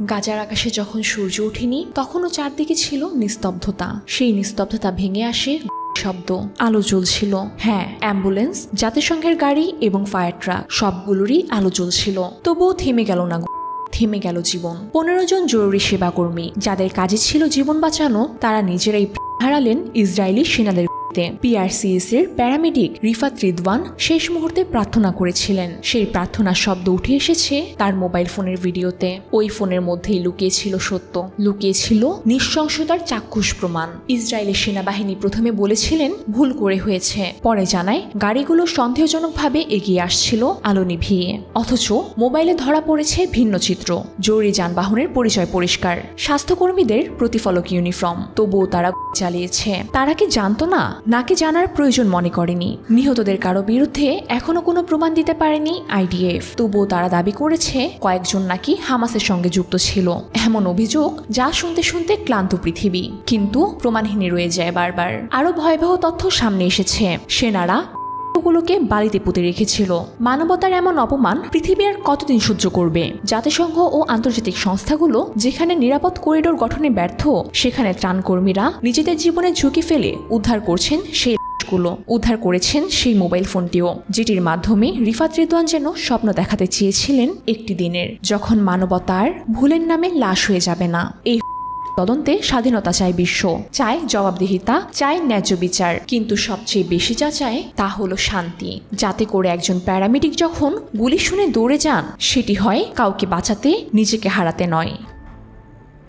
গাজার আকাশে যখন সূর্য ওঠেনি তখনও চারদিকে ছিল নিস্তব্ধতা। সেই নিস্তব্ধতা ভেঙে আসে শব্দ, আলো জ্বলছিল। হ্যাঁ অ্যাম্বুলেন্স, জাতিসংঘের গাড়ি এবং ফায়ার ট্রাক, সবগুলোরই আলো জ্বলছিল। তবুও থেমে গেল না থেমে গেল জীবন। পনেরো জন জরুরি সেবাকর্মী, যাদের কাজে ছিল জীবন বাঁচানো, তারা নিজেরাই হারালেন ইসরায়েলি সেনাদের পিআরসিএস এর প্যারামেডিক রিফাত রিদওয়ান শেষ মুহূর্তে প্রার্থনা করেছিলেন। সেই প্রার্থনার শব্দ উঠে এসেছে তার মোবাইল ফোনের ভিডিওতে। ওই ফোনের মধ্যেই লুকিয়েছিল সত্য। লুকিয়েছিল নিঃশংসতার চাক্ষুষ প্রমাণ। ইসরায়েলের সেনাবাহিনী প্রথমে বলেছিলেন, ভুল করে হয়েছে। পরে জানায়, গাড়িগুলো সন্দেহজনকভাবে এগিয়ে আসছিল আলো নিভিয়ে। অথচ মোবাইলে ধরা পড়েছে ভিন্ন চিত্র। জরুরি যানবাহনের পরিচয় পরিষ্কার। স্বাস্থ্যকর্মীদের প্রতিফলক ইউনিফর্ম। তবুও তারা চালিয়েছে। তারা কি জানতো না? নাকি জানার প্রয়োজন মনে করেনি। নিহতদের কারও বিরুদ্ধে এখনও কোনো প্রমাণ দিতে পারেনি আইডিএফ। তবুও তারা দাবি করেছে, কয়েকজন নাকি হামাসের সঙ্গে যুক্ত ছিল। এমন অভিযোগ যা শুনতে শুনতে ক্লান্ত পৃথিবী। কিন্তু প্রমাণহীন রয়ে যায় বারবার। আরও ভয়াবহ তথ্য সামনে এসেছে। সেনারা গুলোকে বালিতে পুঁতে রেখেছিল। মানবতার এমন অপমান পৃথিবী আর কতদিন সহ্য করবে? জাতিসংঘ ও আন্তর্জাতিক সংস্থাগুলো যেখানে নিরাপদ করিডোর গঠনে ব্যর্থ, সেখানে ত্রাণকর্মীরা নিজেদের জীবনে ঝুঁকি ফেলে উদ্ধার করছেন সেই গুলো উদ্ধার করেছেন সেই মোবাইল ফোনটিও, যেটির মাধ্যমে রিফাত রিদওয়ান যেন স্বপ্ন দেখাতে চেয়েছিলেন একটি দিনের, যখন মানবতার ভুলের নামে লাশ হয়ে যাবে না। এই তদন্তে স্বাধীনতা চায় বিশ্ব। চায় জবাবদিহিতা, চায় ন্যায্য বিচার। কিন্তু সবচেয়ে বেশি যা চায়, তা হলো শান্তি। যাতে করে একজন প্যারামেডিক যখন গুলি শুনে দৌড়ে যান, সেটি হয় কাউকে বাঁচাতে, নিজেকে হারাতে নয়।